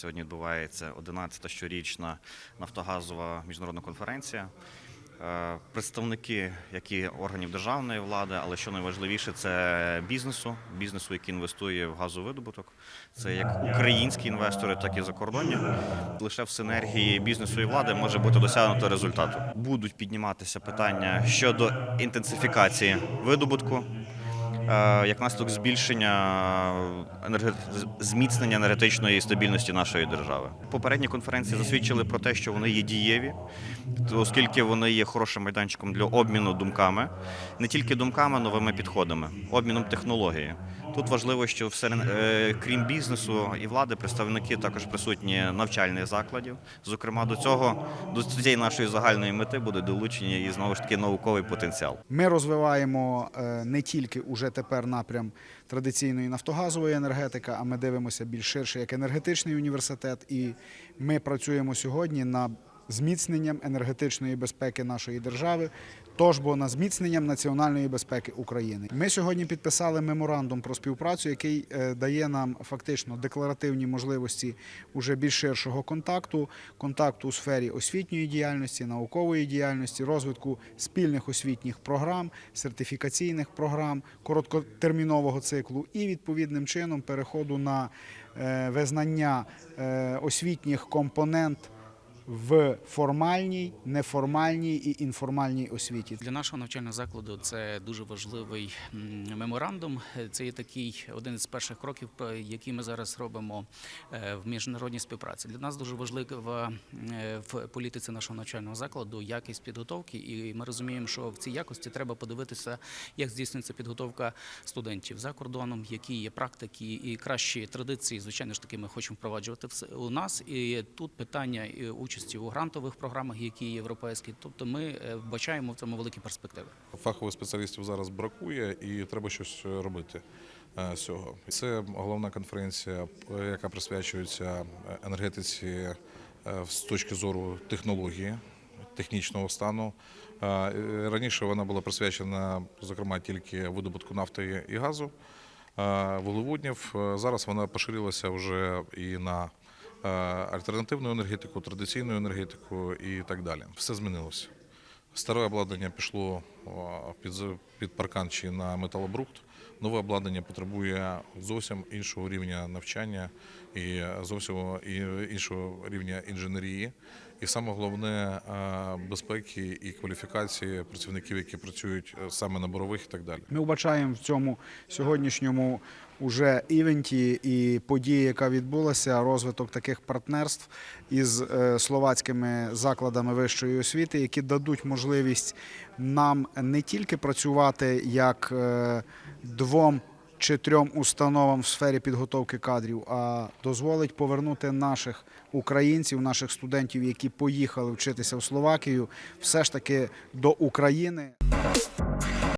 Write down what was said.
сьогодні відбувається 11-та щорічна нафтогазова міжнародна конференція. Е, Представники, які органів державної влади, але що найважливіше, це бізнесу, бізнесу, який інвестує в газовидобуток. Це як українські інвестори, так і закордонні. Лише в синергії бізнесу і влади може бути досягнуто результату. Будуть підніматися питання щодо інтенсифікації видобутку, як наслідок збільшення енерге... зміцнення енергетичної стабільності нашої держави. Попередні конференції засвідчили про те, що вони є дієві, оскільки вони є хорошим майданчиком для обміну думками, не тільки думками, новими підходами, обміном технології. Тут важливо, що все, е, крім бізнесу і влади, представники також присутні навчальних закладів. Зокрема, до цього до цієї нашої загальної мети буде долучені і знову ж таки науковий потенціал. Ми розвиваємо е, не тільки уже тепер напрям традиційної нафтогазової енергетики, а ми дивимося більш ширше як енергетичний університет. І ми працюємо сьогодні над зміцненням енергетичної безпеки нашої держави. Тож бо на зміцненням національної безпеки України. Ми сьогодні підписали меморандум про співпрацю, який е, дає нам фактично декларативні можливості уже більш ширшого контакту, контакту у сфері освітньої діяльності, наукової діяльності, розвитку спільних освітніх програм, сертифікаційних програм, короткотермінового циклу і відповідним чином переходу на е, визнання е, освітніх компонент в формальній, неформальній і інформальній освіті. Для нашого навчального закладу це дуже важливий меморандум. Це є такий один з перших кроків, які ми зараз робимо е, в міжнародній співпраці. Для нас дуже важлива е, в політиці нашого навчального закладу якість підготовки, і ми розуміємо, що в цій якості треба подивитися, як здійснюється підготовка студентів за кордоном, які є практики і кращі традиції. Звичайно ж таки, ми хочемо впроваджувати у нас. І тут питання е, участі у грантових програмах, які є європейські. Тобто, ми е, вбачаємо в цьому великі перспективи. Фахових спеціалістів зараз бракує і треба щось робити е, цього. Це головна конференція, е, яка присвячується енергетиці з точки зору технології, технічного стану. Раніше вона була присвячена, зокрема, тільки видобутку нафти і газу, вуглеводнів. Зараз вона поширилася вже і на альтернативну енергетику, традиційну енергетику і так далі. Все змінилося. Старе обладнання пішло під, з- під паркан чи на металобрухт. Нове обладнання потребує зовсім іншого рівня навчання і зовсім іншого рівня інженерії. І саме головне е, безпеки і кваліфікації працівників, які працюють е, саме на борових і так далі. Ми вбачаємо в цьому сьогоднішньому уже івенті і події, яка відбулася, розвиток таких партнерств із е, словацькими закладами вищої освіти, які дадуть можливість нам не тільки працювати як двом чи трьом установам в сфері підготовки кадрів, а дозволить повернути наших українців, наших студентів, які поїхали вчитися в Словакію, все ж таки до України.